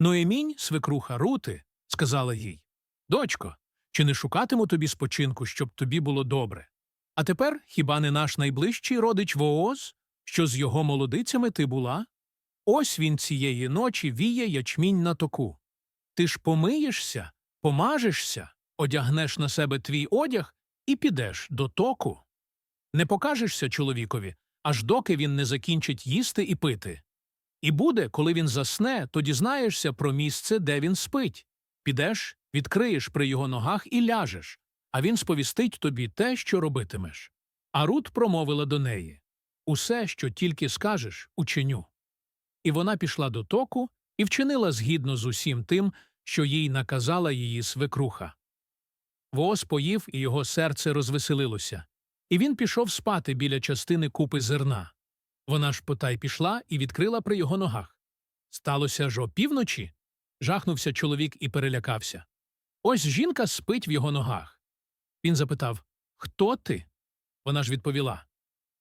Ноемінь, свекруха Рути, сказала їй Дочко, чи не шукатиму тобі спочинку, щоб тобі було добре? А тепер хіба не наш найближчий родич Вооз, що з його молодицями ти була? Ось він цієї ночі віє ячмінь на току. Ти ж помиєшся, помажешся, одягнеш на себе твій одяг і підеш до току. Не покажешся чоловікові, аж доки він не закінчить їсти і пити. І буде, коли він засне, то дізнаєшся про місце, де він спить. Підеш, відкриєш при його ногах і ляжеш, а він сповістить тобі те, що робитимеш. А Рут промовила до неї Усе, що тільки скажеш, учиню. І вона пішла до току і вчинила згідно з усім тим, що їй наказала її свекруха. Воос поїв, і його серце розвеселилося, і він пішов спати біля частини купи зерна. Вона ж потай пішла і відкрила при його ногах. Сталося ж опівночі. Жахнувся чоловік і перелякався. Ось жінка спить в його ногах. Він запитав Хто ти? Вона ж відповіла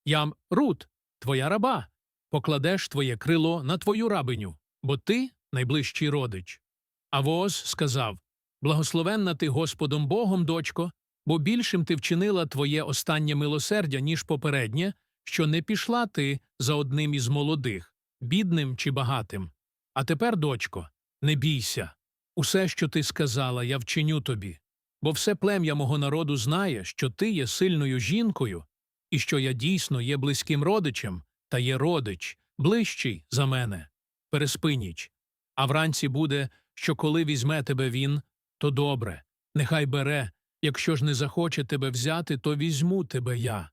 Я Рут, твоя раба. Покладеш твоє крило на твою рабиню, бо ти найближчий родич. А Воз сказав Благословенна ти Господом Богом, дочко, бо більшим ти вчинила твоє останнє милосердя, ніж попереднє, що не пішла ти за одним із молодих, бідним чи багатим. А тепер, дочко, не бійся. Усе, що ти сказала, я вчиню тобі, бо все плем'я мого народу знає, що ти є сильною жінкою, і що я дійсно є близьким родичем, та є родич, ближчий за мене. Переспи ніч. А вранці буде, що коли візьме тебе він, то добре, нехай бере, якщо ж не захоче тебе взяти, то візьму тебе я.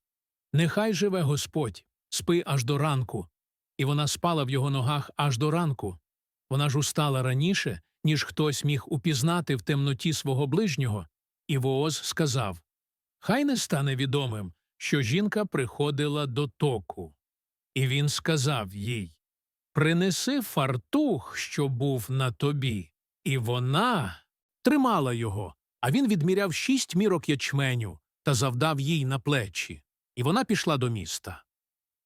Нехай живе Господь, спи аж до ранку. І вона спала в його ногах аж до ранку. Вона ж устала раніше, ніж хтось міг упізнати в темноті свого ближнього, і Вооз сказав Хай не стане відомим, що жінка приходила до току. І він сказав їй Принеси фартух, що був на тобі. І вона тримала його, а він відміряв шість мірок ячменю та завдав їй на плечі. І вона пішла до міста.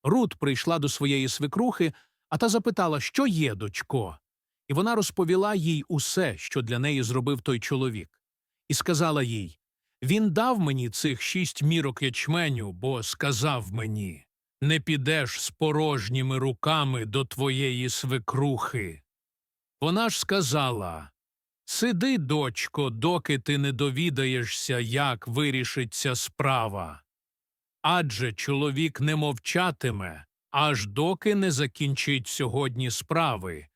Рут прийшла до своєї свекрухи, а та запитала, що є, дочко. І вона розповіла їй усе, що для неї зробив той чоловік, і сказала їй Він дав мені цих шість мірок ячменю, бо сказав мені не підеш з порожніми руками до твоєї свекрухи. Вона ж сказала Сиди, дочко, доки ти не довідаєшся, як вирішиться справа. Адже чоловік не мовчатиме, аж доки не закінчить сьогодні справи,